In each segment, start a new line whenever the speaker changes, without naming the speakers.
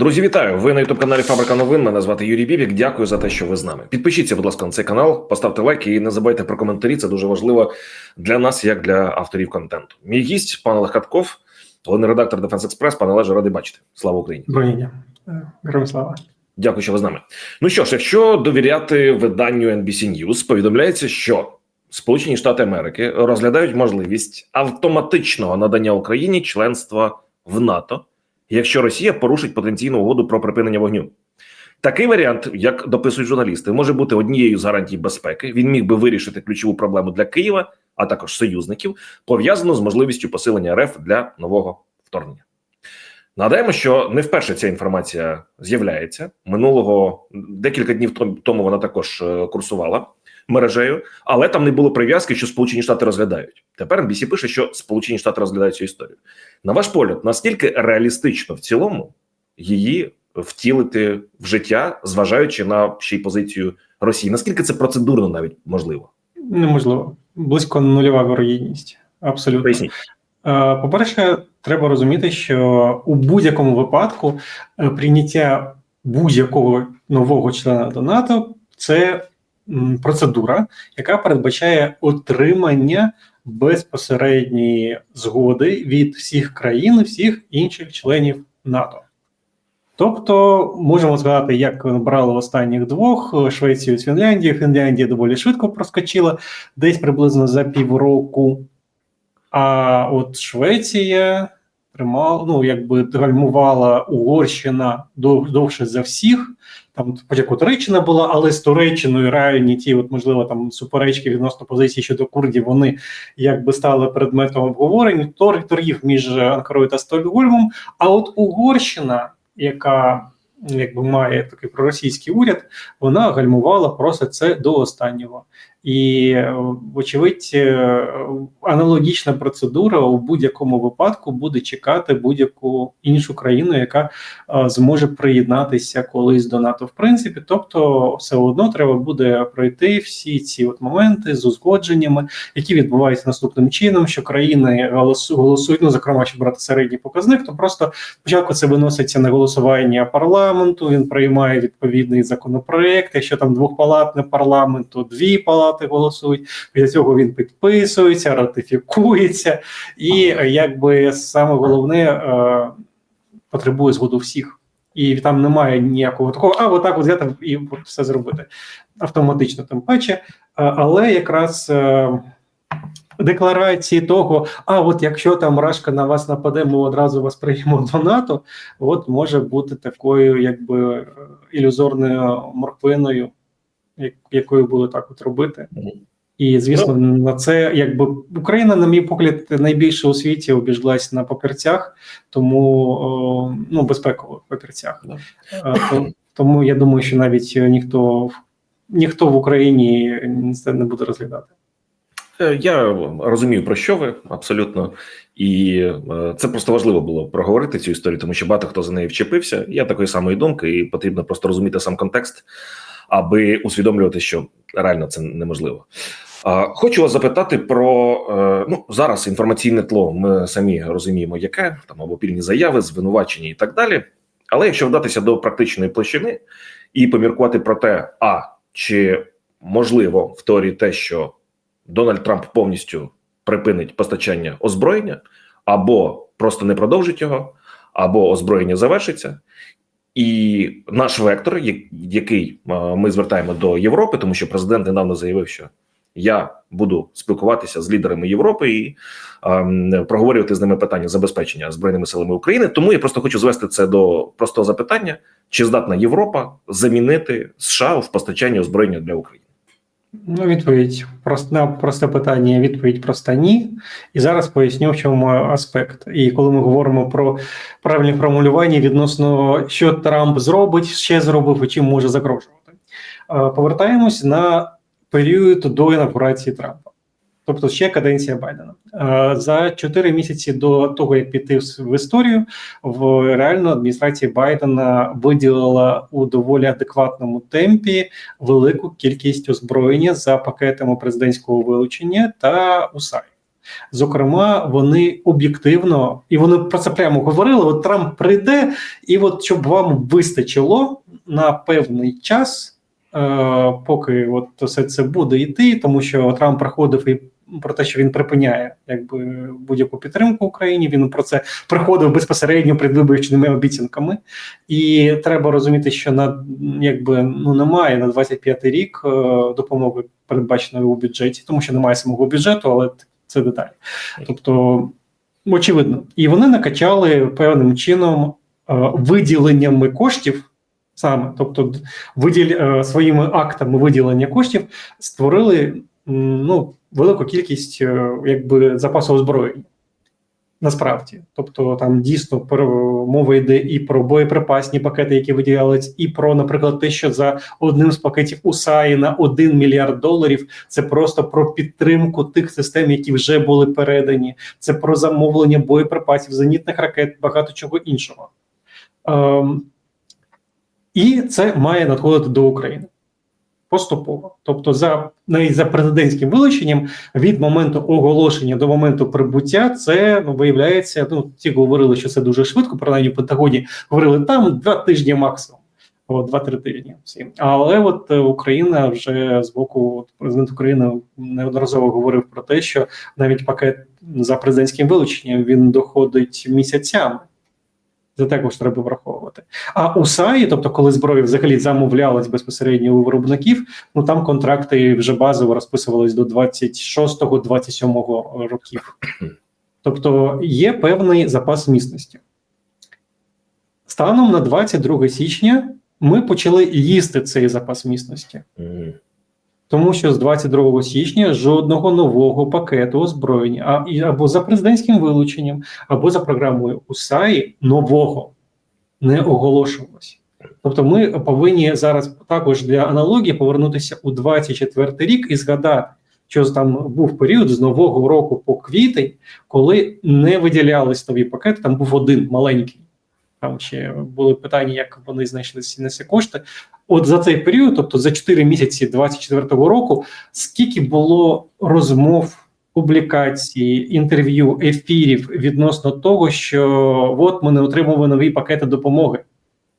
Друзі, вітаю! Ви на ютуб каналі Фабрика новин. Мене звати Юрій Бібік. Дякую за те, що ви з нами. Підпишіться, будь ласка, на цей канал, поставте лайк і не забувайте про коментарі. Це дуже важливо для нас, як для авторів контенту. Мій гість, пан Олег Хатков, головний редактор Дефенс Експрес. Пане Олеже, радий бачити. Слава Україні!
Броніння. Героям слава.
Дякую, що ви з нами. Ну що ж, якщо довіряти виданню NBC News, повідомляється, що Сполучені Штати Америки розглядають можливість автоматичного надання Україні членства в НАТО, якщо Росія порушить потенційну угоду про припинення вогню. Такий варіант, як дописують журналісти, може бути однією з гарантій безпеки. Він міг би вирішити ключову проблему для Києва, а також союзників, пов'язану з можливістю посилення РФ для нового вторгнення. Нагадаємо, що не вперше ця інформація з'являється минулого декілька днів тому. Вона також е, курсувала мережею, але там не було прив'язки, що Сполучені Штати розглядають. Тепер NBC пише, що Сполучені Штати розглядають цю історію. На ваш погляд, наскільки реалістично в цілому її втілити в життя, зважаючи на ще й позицію Росії? Наскільки це процедурно навіть можливо?
Неможливо близько нульова вирогідність. Абсолютно.
Поясніть.
Е, По-перше, треба розуміти, що у будь-якому випадку е, прийняття будь-якого нового члена до НАТО це процедура, яка передбачає отримання безпосередньої згоди від всіх країн, всіх інших членів НАТО. Тобто можемо згадати, як брали останніх двох Швецію з Фінляндією. Фінляндія доволі швидко проскочила, десь приблизно за півроку. А от Швеція тримала, ну якби гальмувала Угорщина довше за всіх. Там спочатку Туреччина була, але з Туреччиною реальні ті, от можливо, там суперечки відносно позиції щодо курдів, вони якби стали предметом обговорень торгів між Анкарою та Стокгольмом. А от Угорщина, яка якби має такий проросійський уряд, вона гальмувала просто це до останнього. І, вочевидь, аналогічна процедура у будь-якому випадку буде чекати будь-яку іншу країну, яка зможе приєднатися колись до НАТО, в принципі. Тобто, все одно треба буде пройти всі ці от моменти з узгодженнями, які відбуваються наступним чином, що країни голосують, ну зокрема, щоб брати середній показник, то просто спочатку це виноситься на голосування парламенту. Він приймає відповідний законопроект. Якщо там двохпалатний парламент, то дві палати голосують. Після цього він підписується, ратифікується, і якби саме головне е, потребує згоду всіх. І там немає ніякого такого, а отак от взяти і все зробити автоматично, тим паче. Але якраз е, декларації того, а от якщо там Рашка на вас нападе, ми одразу вас приймемо до НАТО, от може бути такою, якби ілюзорною морквиною якою було так от робити. І звісно, на це якби Україна, на мій погляд, найбільше у світі обіжглась на папірцях, тому ну безпекових папірцях. Тому я думаю, що навіть ніхто ніхто в Україні це не буде розглядати.
Е, я розумію, про що ви абсолютно, і е, це просто важливо було проговорити цю історію, тому що багато хто за нею вчепився. Я такої самої думки, і потрібно просто розуміти сам контекст аби усвідомлювати, що реально це неможливо. Хочу вас запитати про е, ну зараз інформаційне тло. Ми самі розуміємо, яке там або пільні заяви, звинувачення і так далі. Але якщо вдатися до практичної площини і поміркувати про те, а чи можливо в теорії те, що Дональд Трамп повністю припинить постачання озброєння, або просто не продовжить його, або озброєння завершиться, і наш вектор, який ми звертаємо до Європи, тому що президент недавно заявив, що я буду спілкуватися з лідерами Європи і ем, проговорювати з ними питання забезпечення збройними силами України. Тому я просто хочу звести це до простого запитання: чи здатна Європа замінити США в постачанні озброєння для України?
Ну, відповідь на просте питання, відповідь проста ні. І зараз поясню, в чому аспект. І коли ми говоримо про правильні формулювання відносно що Трамп зробить, ще зробив і чим може загрожувати, повертаємось на період до інавгурації Трампа. Тобто ще каденція Байдена за чотири місяці до того, як піти в історію, в реально адміністрація Байдена виділила у доволі адекватному темпі велику кількість озброєння за пакетами президентського вилучення та УСАЙ. Зокрема, вони об'єктивно і вони про це прямо говорили: от Трамп прийде, і от щоб вам вистачило на певний час, е, поки от все це буде йти, тому що Трамп приходив і про те, що він припиняє якби будь-яку підтримку Україні. Він про це приходив безпосередньо предвиборчими обіцянками, і треба розуміти, що на якби ну немає на 25-й рік е, допомоги передбаченої у бюджеті, тому що немає самого бюджету, але це деталі. Тобто, очевидно, і вони накачали певним чином е, виділеннями коштів. Саме, тобто, виділ, е, своїми актами виділення коштів створили ну, велику кількість е, якби запасу озброєння. Насправді, тобто там дійсно мова йде і про боєприпасні пакети, які виділялись, і про, наприклад, те, що за одним з пакетів УСАІ на 1 мільярд доларів це просто про підтримку тих систем, які вже були передані. Це про замовлення боєприпасів, зенітних ракет, багато чого іншого. Ем, і це має надходити до України поступово. Тобто, за навіть за президентським вилученням від моменту оголошення до моменту прибуття, це ну, виявляється. Ну ті говорили, що це дуже швидко. Принаймні в Пентагоні говорили там два тижні максимум. Два-три тижні. Але от е, Україна вже з боку президент України неодноразово говорив про те, що навіть пакет за президентським вилученням він доходить місяцями. Це також треба враховувати. А у САї, тобто, коли зброя взагалі замовлялась безпосередньо у виробників, ну там контракти вже базово розписувались до 26-27 років. Тобто є певний запас міцності. Станом на 22 січня ми почали їсти цей запас міцності. Тому що з 22 січня жодного нового пакету озброєння а, або за президентським вилученням, або за програмою УСАІ нового не оголошувалося. Тобто, ми повинні зараз також для аналогії повернутися у 24 рік і згадати, що там був період з нового року по квітень, коли не виділялись нові пакети. Там був один маленький. Там ще були питання, як вони знайшли ці кошти. От за цей період, тобто за 4 місяці 24-го року, скільки було розмов, публікацій, інтерв'ю, ефірів відносно того, що от ми не отримували нові пакети допомоги.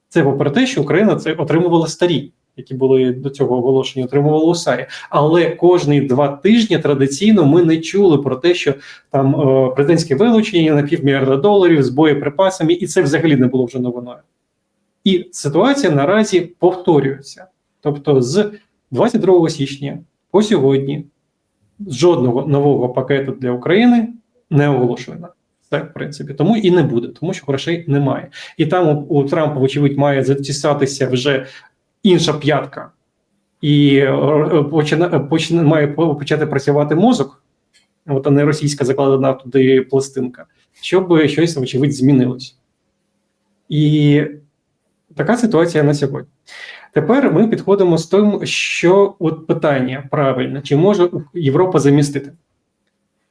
Це попри те, що Україна це отримувала старі, які були до цього оголошені, отримувала УСАї. Але кожні два тижні традиційно ми не чули про те, що там е, президентське вилучення на півмільярда доларів з боєприпасами, і це взагалі не було вже новиною. І ситуація наразі повторюється. Тобто, з 22 січня по сьогодні жодного нового пакету для України не оголошено. Це, в принципі, тому і не буде, тому що грошей немає. І там у, у Трампа, вочевидь, має затісатися вже інша п'ятка, і е, почина, почина, має почати працювати мозок, от а не російська закладена туди пластинка, щоб щось, вочевидь, змінилось. І така ситуація на сьогодні. Тепер ми підходимо з тим, що от питання правильно, чи може Європа замістити?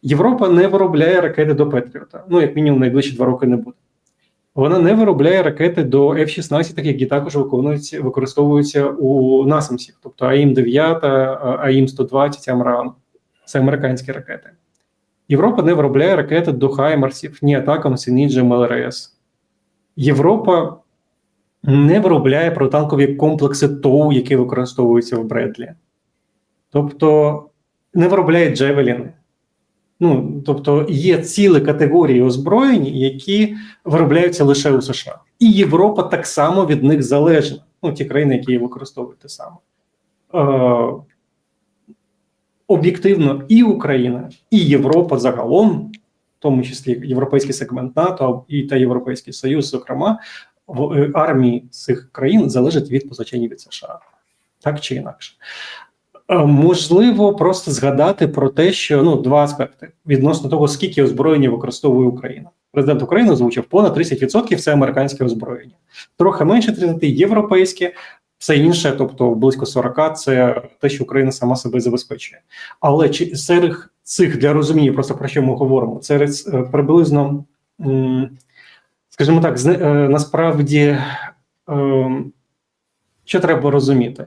Європа не виробляє ракети до Петріота. Ну, як мінімум, найближчі два роки не буде. Вона не виробляє ракети до F-16, які також використовуються у насамсів, тобто АІМ-9, АІМ-120, Амрам. Це американські ракети. Європа не виробляє ракети до Хаймарсів, ні Атакамс, ні МЛРС. Європа не виробляє протитанкові комплекси ТОУ, які використовуються в Бредлі. Тобто не виробляє Джевеліни. Ну, тобто є цілі категорії озброєнь, які виробляються лише у США. І Європа так само від них залежна. Ну, ті країни, які її використовують те саме. Е, об'єктивно, і Україна, і Європа загалом, в тому числі європейський сегмент НАТО і та Європейський Союз, зокрема, в е, армії цих країн залежать від постачання від США, так чи інакше. Е, Можливо, просто згадати про те, що ну два аспекти відносно того, скільки озброєння використовує Україна. Президент України озвучив понад 30% це американське озброєння, трохи менше 30% європейське, все інше, тобто близько 40% це те, що Україна сама себе забезпечує. Але чи серед цих для розуміння, просто про що ми говоримо, серед е, приблизно, скажімо так, е, насправді, ем, що треба розуміти?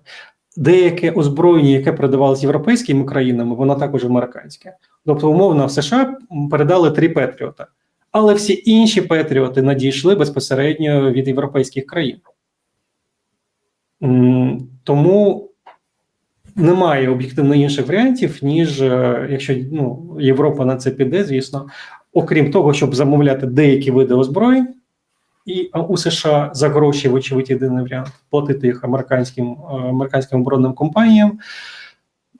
Деяке озброєння, яке передавалось європейськими країнами, воно також американське. Тобто, умовно, в США передали три Петріота, але всі інші Петріоти надійшли безпосередньо від європейських країн. Тому немає об'єктивно інших варіантів, ніж е, якщо ну, Європа на це піде, звісно, окрім того, щоб замовляти деякі види озброєнь, і у США за гроші, вочевидь, єдиний варіант платити їх американським, е, американським оборонним компаніям.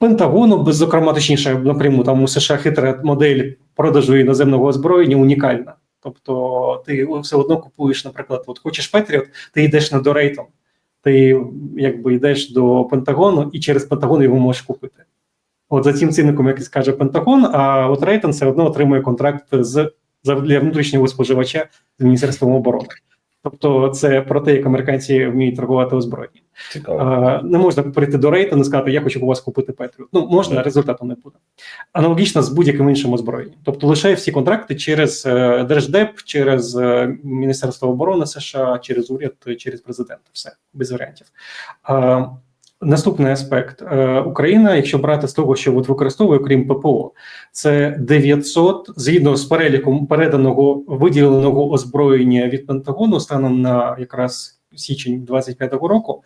Пентагону, зокрема, точніше, напряму там у США хитра модель продажу іноземного озброєння унікальна. Тобто, ти все одно купуєш, наприклад, от хочеш Петріот, ти йдеш не до рейтом, ти якби йдеш до Пентагону і через Пентагон його можеш купити. От за цим цінником, як і скаже Пентагон, а от Рейтон все одно отримує контракт з для внутрішнього споживача з Міністерством оборони. Тобто, це про те, як американці вміють торгувати озброєнням.
Цікаво.
Не можна прийти до рейту і сказати, я хочу у вас купити Петріот. Ну, можна, результату не буде. Аналогічно з будь-яким іншим озброєнням. Тобто лише всі контракти через е, Держдеп, через е, Міністерство оборони США, через уряд, через президента. Все, без варіантів. Наступний аспект Е, Україна, якщо брати з того, що от використовує, крім ППО, це 900, згідно з переліком переданого виділеного озброєння від Пентагону станом на якраз січень 25-го року.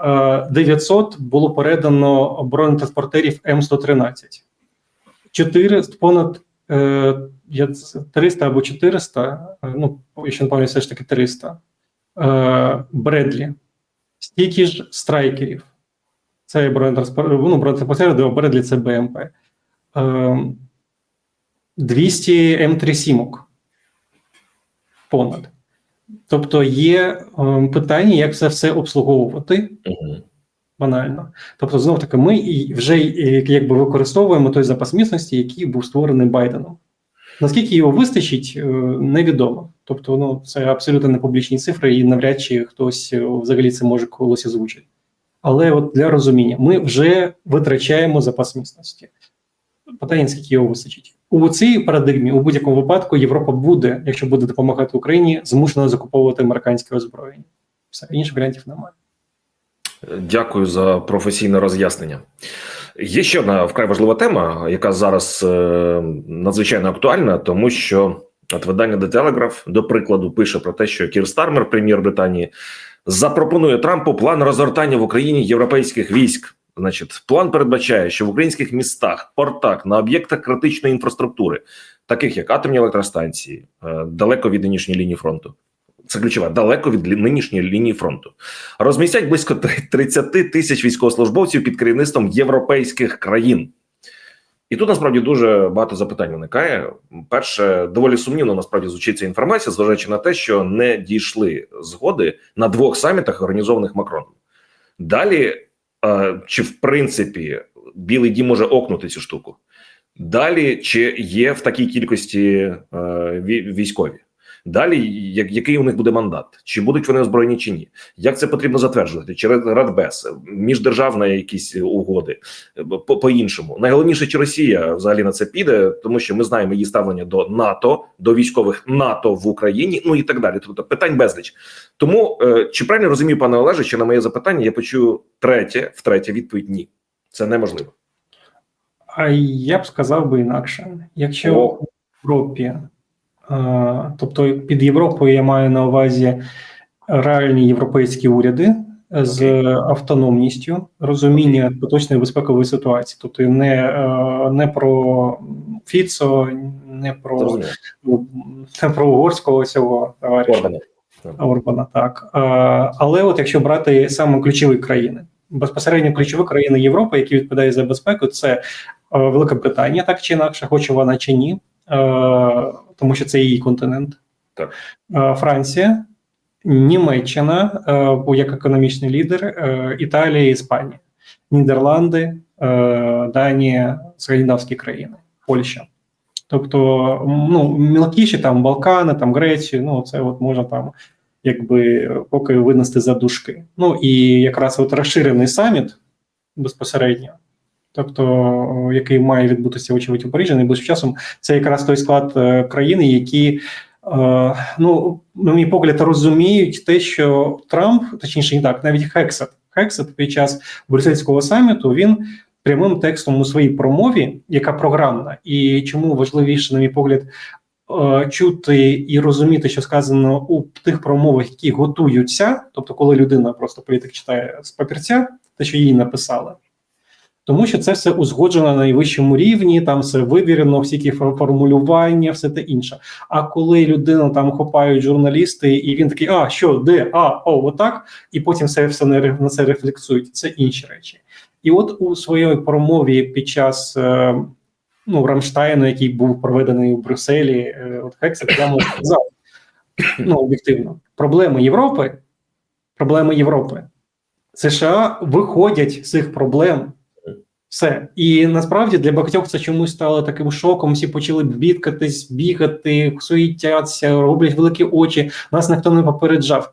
е, 900 було передано бронетранспортерів М113. 4, понад е, я це 300 або 400, е, ну, якщо не пам'ятаю, все ж таки 300, е, Бредлі, стільки ж страйкерів. Це бронетранспортер, ну, бронетранспортери, де Бредлі це БМП. Е, 200 М3 сімок. Понад. Тобто є е, питання, як це все обслуговувати банально. Тобто, знов таки, ми і вже якби використовуємо той запас міцності, який був створений Байденом. Наскільки його вистачить, е, невідомо. Тобто, ну це абсолютно не публічні цифри, і навряд чи хтось е, взагалі це може колись озвучити. Але от для розуміння, ми вже витрачаємо запас міцності. Питання, скільки його вистачить. У цій парадигмі, у будь-якому випадку, Європа буде, якщо буде допомагати Україні, змушена закуповувати американське озброєння. Все інших варіантів немає.
Дякую за професійне роз'яснення. Є ще одна вкрай важлива тема, яка зараз е, надзвичайно актуальна, тому що от видання The Telegraph, до прикладу, пише про те, що Кір Стармер, прем'єр Британії, запропонує Трампу план розгортання в Україні європейських військ. Значить, план передбачає, що в українських містах, портах, на об'єктах критичної інфраструктури, таких як атомні електростанції, е, далеко від нинішньої лінії фронту. Це ключове, далеко від нинішньої лінії фронту. Розмістять близько три- 30 тисяч військовослужбовців під керівництвом європейських країн. І тут насправді дуже багато запитань виникає. Перше, доволі сумнівно насправді звучить ця інформація, зважаючи на те, що не дійшли згоди на двох самітах, організованих Макроном. Далі, е, чи в принципі Білий Дім може окнути цю штуку? Далі, чи є в такій кількості е, військові? Далі, як, який у них буде мандат? Чи будуть вони озброєні чи ні? Як це потрібно затверджувати? Через Радбес, міждержавні якісь угоди по, по іншому. Найголовніше, чи Росія взагалі на це піде, тому що ми знаємо її ставлення до НАТО, до військових НАТО в Україні, ну і так далі. Тобто питань безліч. Тому е, чи правильно розумію, пане Олеже, що на моє запитання я почую третє, втретє відповідь ні. Це неможливо.
А я б сказав би інакше. Якщо
О.
в Європі, тобто під Європою я маю на увазі реальні європейські уряди з автономністю, розуміння поточної безпекової ситуації, тобто не, е, не про Фіцо, не про, не про угорського цього товариша.
Орбана.
Так. Е, Але от якщо брати саме ключові країни, безпосередньо ключові країни Європи, які відповідають за безпеку, це е, Велика Британія, так чи інакше, хоче вона чи ні, тому що це її континент.
Так.
Е, Франція, Німеччина, е, як економічний лідер, е, Італія, Іспанія, Нідерланди, е, Данія, скандинавські країни, Польща. Тобто, ну, мілкіші там Балкани, там Грецію, ну це от можна там якби поки винести за дужки. Ну і якраз от розширений саміт безпосередньо, тобто який має відбутися очевидь у Парижі найближчим часом, це якраз той склад е, країни, які. е, Ну, на мій погляд, розуміють те, що Трамп, точніше, не так, навіть Хексет, Хексет під час брюссельського саміту він прямим текстом у своїй промові, яка програмна, і чому важливіше, на мій погляд, е, чути і розуміти, що сказано у тих промовах, які готуються, тобто, коли людина просто політик читає з папірця, те, що їй написали. Тому що це все узгоджено на найвищому рівні, там все вивірено, всі ті формулювання, все те інше. А коли людину там хопають журналісти, і він такий, а що, де, а, о, отак, і потім все, все на, це рефлексують. Це інші речі. І от у своїй промові під час е, ну, Рамштайну, який був проведений у Брюсселі, е, от Хексет прямо сказав, ну, об'єктивно, проблеми Європи, проблеми Європи. США виходять з цих проблем. Все. І насправді для багатьох це чомусь стало таким шоком. Всі почали бідкатись, бігати, суїтяться, роблять великі очі. Нас ніхто не попереджав.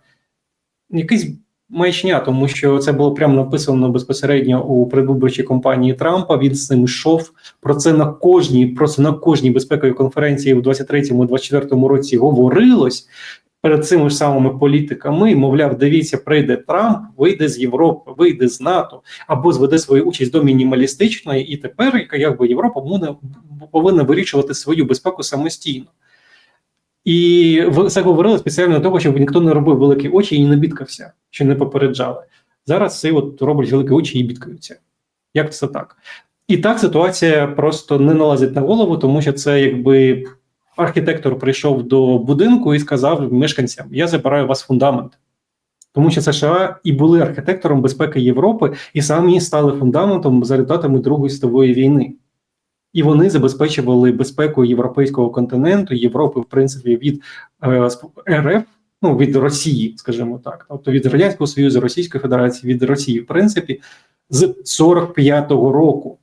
Якийсь маячня, тому що це було прямо написано безпосередньо у предвиборчій кампанії Трампа. Він з цим йшов. Про це на кожній, просто на кожній безпековій конференції у 23-24 році говорилось перед цими ж самими політиками. Мовляв, дивіться, прийде Трамп, вийде з Європи, вийде з НАТО або зведе свою участь до мінімалістичної, і тепер якби Європа повинна вирішувати свою безпеку самостійно. І це говорили спеціально для того, щоб ніхто не робив великі очі і не бідкався, що не попереджали. Зараз це от роблять великі очі і бідкаються. Як це так? І так ситуація просто не налазить на голову, тому що це якби архітектор прийшов до будинку і сказав мешканцям: Я забираю у вас фундамент. Тому що США і були архітектором безпеки Європи, і самі стали фундаментом за результатами Другої світової війни. І вони забезпечували безпеку європейського континенту, Європи, в принципі, від е, РФ, ну від Росії, скажімо так, тобто від Радянського Союзу, Російської Федерації, від Росії, в принципі, з 45-го року.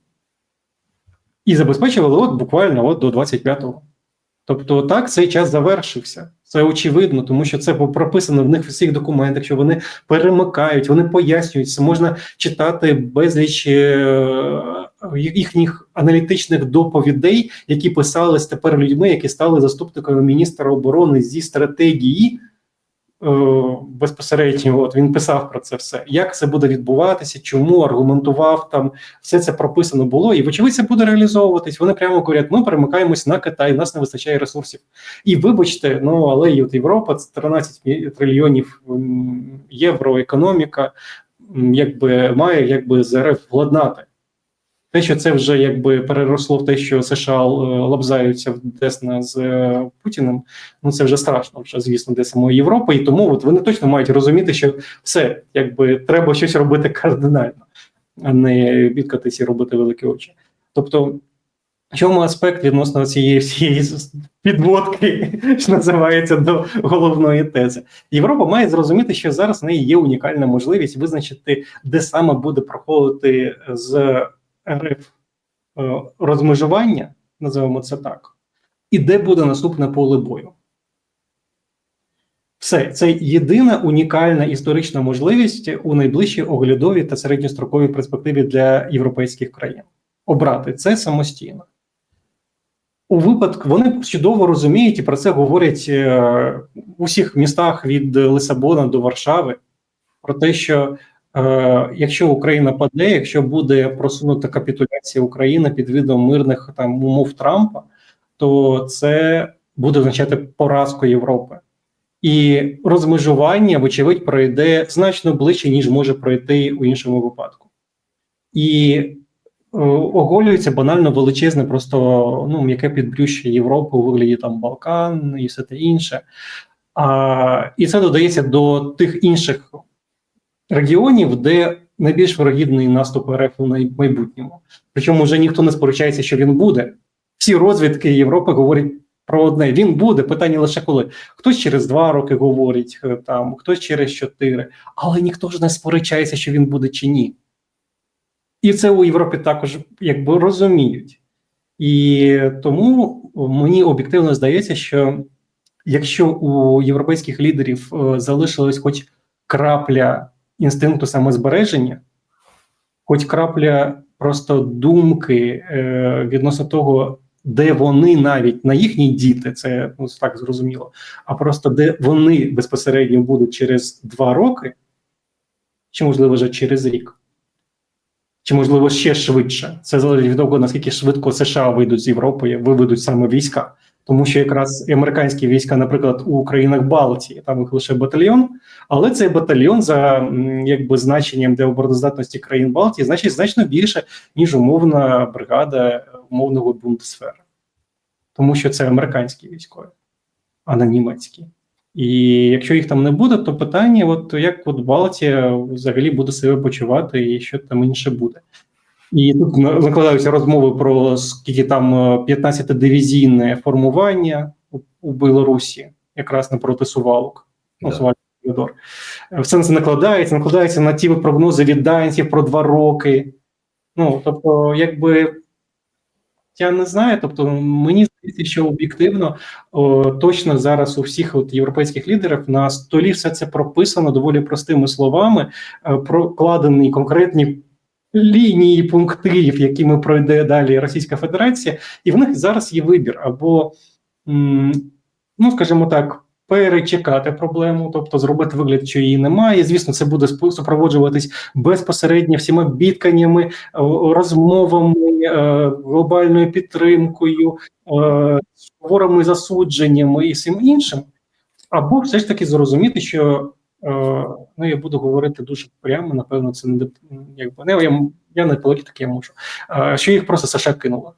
І забезпечували от буквально от до 25-го. Тобто, так, цей час завершився. Це очевидно, тому що це прописано в них в всіх документах, що вони перемикають, вони пояснюють, це можна читати безліч е, їхніх аналітичних доповідей, які писались тепер людьми, які стали заступниками міністра оборони зі стратегії. Е, Безпосередньо, от він писав про це все. Як це буде відбуватися, чому аргументував там, все це прописано було, і вочевидь це буде реалізовуватись. Вони прямо говорять: ми перемикаємось на Китай, у нас не вистачає ресурсів. І вибачте, ну але і от Європа це 13 трильйонів євро економіка, якби має якби з РФ владнати. Те, що це вже якби переросло в те, що США е, лобзаються десна з е, Путіним, ну це вже страшно, вже звісно, для самої Європи. І тому от вони точно мають розуміти, що все, якби треба щось робити кардинально, а не бідкатись і робити великі очі. Тобто, в чому аспект відносно цієї всієї підводки, що називається до головної тези? Європа має зрозуміти, що зараз в неї є унікальна можливість визначити, де саме буде проходити з РФ е, розмежування, називаємо це так, і де буде наступне поле бою. Все, це єдина унікальна історична можливість у найближчій оглядовій та середньостроковій перспективі для європейських країн обрати це самостійно. У випадку вони чудово розуміють і про це говорять е, у всіх містах від Лисабона до Варшави. Про те, що якщо Україна паде, якщо буде просунута капітуляція України під видом мирних там умов Трампа, то це буде означати поразку Європи. І розмежування, вочевидь, пройде значно ближче, ніж може пройти у іншому випадку. І е, оголюється банально величезне, просто ну, м'яке підбрюще Європи у вигляді там Балкан і все те інше. А, і це додається до тих інших регіонів, де найбільш вирогідний наступ РФ у майбутньому. Причому вже ніхто не сперечається, що він буде. Всі розвідки Європи говорять про одне: він буде. Питання лише коли. Хтось через два роки говорить, е, там, хтось через чотири, але ніхто ж не сперечається, що він буде чи ні. І це у Європі також якби розуміють. І тому мені об'єктивно здається, що якщо у європейських лідерів е, залишилась хоч крапля інстинкту самозбереження, хоч крапля просто думки е, відносно того, де вони навіть на їхні діти, це ну, так зрозуміло, а просто де вони безпосередньо будуть через два роки, чи можливо вже через рік. чи можливо ще швидше. Це залежить від того, наскільки швидко США вийдуть з Європи, виведуть саме війська. Тому що якраз американські війська, наприклад, у країнах Балтії, там їх лише батальйон, але цей батальйон за якби значенням для обороноздатності країн Балтії значить значно більше, ніж умовна бригада умовного Бундесфера. Тому що це американські військові, а не німецькі. І якщо їх там не буде, то питання: от як от Балтія взагалі буде себе почувати, і що там інше буде. І тут на- накладаються розмови про скільки там 15-дивізійне формування у, Білорусі, якраз напроти Сувалок. Ну,
Да.
Сувалок. Все це накладається, накладається на ті прогнози від данців про два роки. Ну, тобто, якби я не знаю, тобто мені здається, що об'єктивно точно зараз у всіх от європейських лідерів на столі все це прописано доволі простими словами, е, прокладені конкретні лінії пунктирів, якими пройде далі Російська Федерація, і в них зараз є вибір або, ну скажімо так. Перечекати проблему, тобто зробити вигляд, що її немає. Звісно, це буде супроводжуватись безпосередньо всіма бідканнями, розмовами, е, глобальною підтримкою, е, засудженнями і всім іншим. Або все ж таки зрозуміти, що е, ну я буду говорити дуже прямо, напевно, це не якби не я, я не політик, я можу. Що їх просто США кинуло.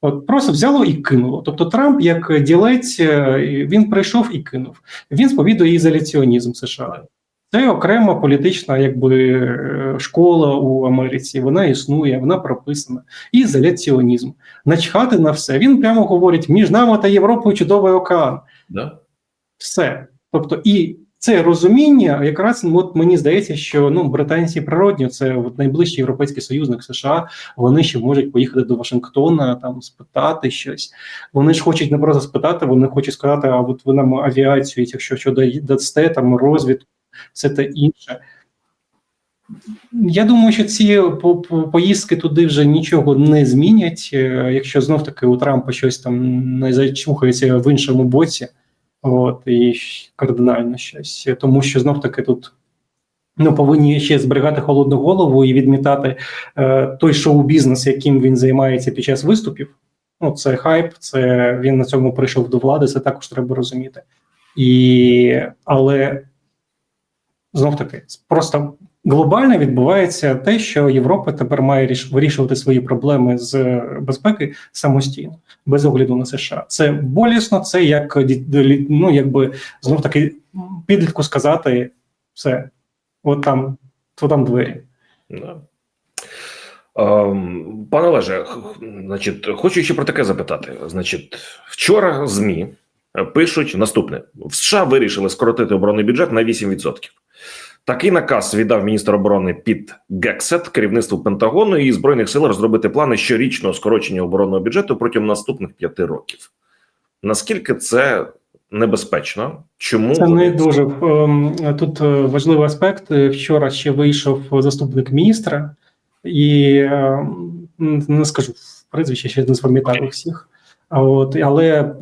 От просто взяло і кинуло. Тобто Трамп, як ділець, е, він прийшов і кинув. Він сповідує ізоляціонізм США. Це окрема політична якби е, школа у Америці. Вона існує, вона прописана. Ізоляціонізм. Начхати на все. Він прямо говорить: між нами та Європою чудовий океан.
Да?
Все. Тобто, і це розуміння, якраз ну, от мені здається, що ну британці природньо, це от найближчий європейський союзник США. Вони ще можуть поїхати до Вашингтона, там спитати щось. Вони ж хочуть не просто спитати, вони хочуть сказати, а от ви нам авіацію, якщо що дасте, там розвідку, все те інше. Я думаю, що ці по- по- поїздки туди вже нічого не змінять, е, якщо знов таки у Трампа щось там не зачухається в іншому боці. От і кардинально щось, тому що знов таки тут ну повинні ще зберігати холодну голову і відмітати е, той шоу-бізнес, яким він займається під час виступів. Ну, це хайп, це він на цьому прийшов до влади, це також треба розуміти. І але знов таки просто глобально відбувається те, що Європа тепер має ріш- вирішувати свої проблеми з е, безпеки самостійно без огляду на США. Це болісно, це як ну, якби знов таки підлітку сказати все, от там, то там двері.
Ем, Пане Олеже, значить, хочу ще про таке запитати. Значить, вчора ЗМІ е, пишуть наступне: в США вирішили скоротити оборонний бюджет на 8%. Такий наказ віддав міністр оборони Піт Гексет керівництву Пентагону і збройних сил розробити плани щорічного скорочення оборонного бюджету протягом наступних п'яти років. Наскільки це небезпечно? Чому
Це не дуже ем, тут е, важливий аспект. Е, Вчора ще вийшов заступник міністра, і ем, не скажу прізвище, ще не запам'ятаю всіх. От, але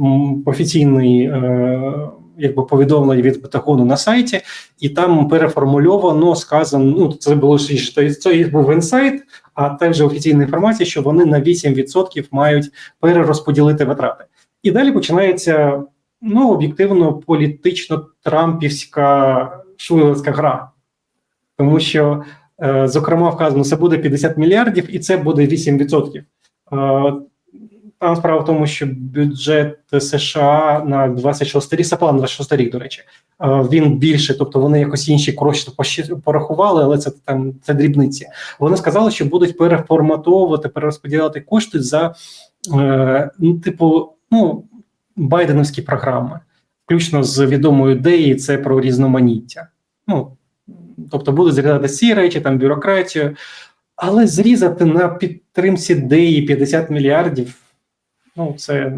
офіційний е, якби повідомлення від Пентагону на сайті, і там переформульовано сказано. Ну це було ж це, був інсайт, а також офіційна інформація, що вони на 8% мають перерозподілити витрати. І далі починається ну, об'єктивно політично-трампівська швидка гра. Тому що, е, зокрема, вказано, це буде 50 мільярдів, і це буде 8%. Там справа в тому, що бюджет США на 26 рік, це план 26 рік, до речі, е, він більше, тобто вони якось інші гроші пощ- порахували, але це там це дрібниці. Вони сказали, що будуть переформатовувати, перерозподіляти кошти за е, ну, типу, ну, байденовські програми, включно з відомою ідеєю, це про різноманіття. Ну, тобто будуть зрізати ці речі, там бюрократію, але зрізати на підтримці ідеї 50 мільярдів, ну, це,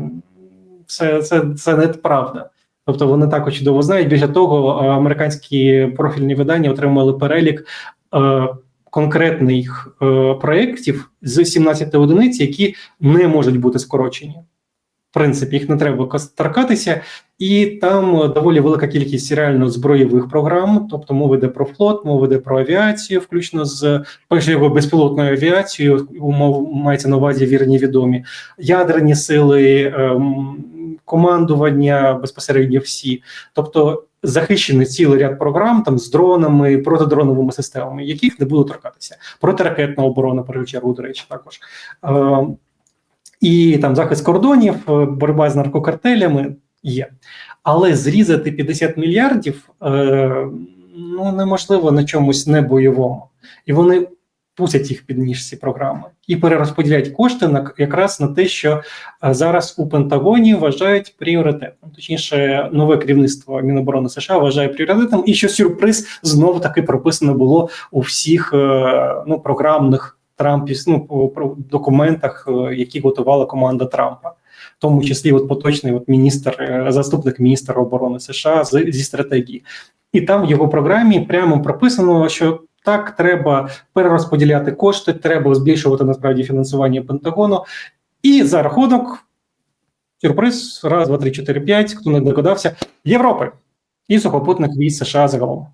це, це, це не правда. Тобто вони також чудово знають. Більше того, е, американські профільні видання отримали перелік е, конкретних е, проєктів з 17 одиниць, які не можуть бути скорочені. В принципі, їх не треба торкатися, і там е, доволі велика кількість реально зброєвих програм. Тобто мова йде про флот, мова йде про авіацію, включно з першою безпілотною авіацією, умов мається на увазі вірні відомі, ядерні сили, ем, командування безпосередньо всі. Тобто захищений цілий ряд програм там з дронами, протидроновими системами, яких не будуть торкатися. Протиракетна оборона, першу чергу, до речі, також. Е, і там захист кордонів, е, боротьба з наркокартелями є. Але зрізати 50 мільярдів е, ну, неможливо на чомусь не бойовому. І вони пустять їх під ніж ці програми і перерозподіляють кошти на якраз на те, що е, зараз у Пентагоні вважають пріоритетом. Точніше, нове керівництво Міноборони США вважає пріоритетом, і що сюрприз знову таки прописано було у всіх е, ну, програмних Трампів ну, по- документах, е, які готувала команда Трампа. В тому числі от поточний от міністр, е, заступник міністра оборони США з, зі стратегії, і там в його програмі прямо прописано, що так треба перерозподіляти кошти, треба збільшувати насправді фінансування Пентагону, і за рахунок сюрприз, раз, два, три, чотири, п'ять, хто не догадався, Європи і сухопутних військ США загалом.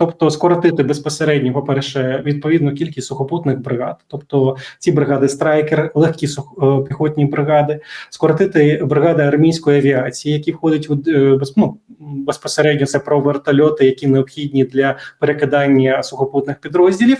Тобто скоротити безпосередньо, по-перше, відповідну кількість сухопутних бригад, тобто ці бригади страйкер, легкі сух- е, бригади, скоротити бригади армійської авіації, які входять у е, ну, безпосередньо це про вертольоти, які необхідні для перекидання сухопутних підрозділів.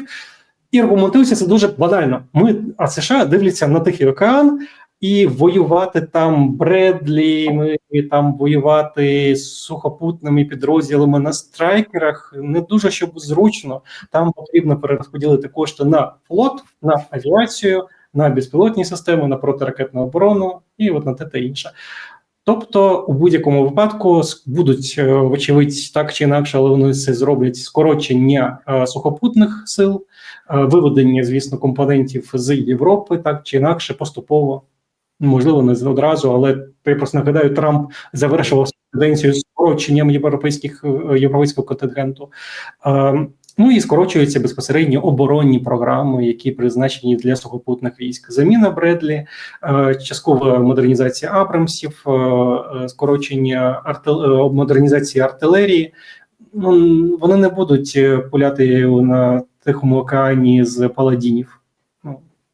І аргументується це дуже банально. Ми, а США дивляться на Тихий океан, і воювати там Бредлі, там воювати з сухопутними підрозділами на страйкерах не дуже щоб зручно. Там потрібно перерозподілити кошти на флот, на авіацію, на безпілотні системи, на протиракетну оборону і от на те та інше. Тобто, у будь-якому випадку будуть, е, вочевидь, так чи інакше, але вони це зроблять скорочення е, сухопутних сил, е, виведення, звісно, компонентів з Європи, так чи інакше, поступово, можливо, не одразу, але я просто нагадаю, Трамп завершував каденцію скороченням європейських е, європейського контингенту. Е, Ну і скорочуються безпосередньо оборонні програми, які призначені для сухопутних військ. Заміна Бредлі, е, часткова модернізація Абрамсів, е, скорочення артил... модернізації артилерії. Ну вони не будуть пуляти на Тихому океані з паладінів.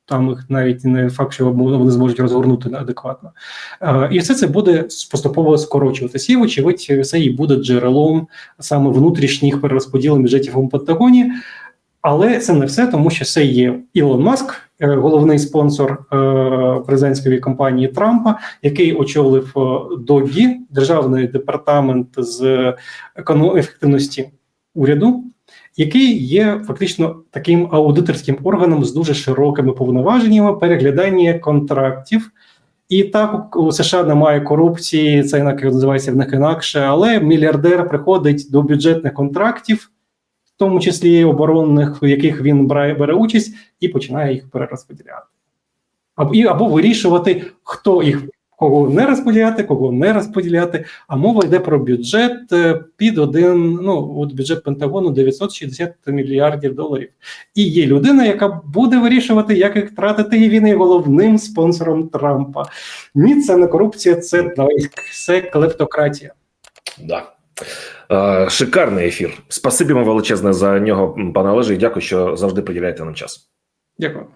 Там їх навіть не факт, що вони зможуть розгорнути адекватно. Е, І все це буде поступово скорочуватися. І, вочевидь, це і буде джерелом саме внутрішніх перерозподілів бюджетів у Пентагоні. Але це не все, тому що це є Ілон Маск, е, головний спонсор е, президентської кампанії Трампа, який очолив ДОГІ, державний департамент з ефективності уряду, який є фактично таким аудиторським органом з дуже широкими повноваженнями переглядання контрактів. І так у США немає корупції, це називається в них інакше, але мільярдер приходить до бюджетних контрактів, в тому числі оборонних, в яких він бере, бере участь, і починає їх перерозподіляти. Або, і, або вирішувати, хто їх кого не розподіляти, кого не розподіляти. А мова йде про бюджет е, під один, ну от бюджет Пентагону 960 мільярдів доларів. І є людина, яка буде вирішувати, як їх тратити, і він є головним спонсором Трампа. Ні, це не корупція, це це клептократія.
Да. Е, шикарний ефір. Спасибі вам величезне за нього, пане Олеже, і дякую, що завжди приділяєте нам час.
Дякую.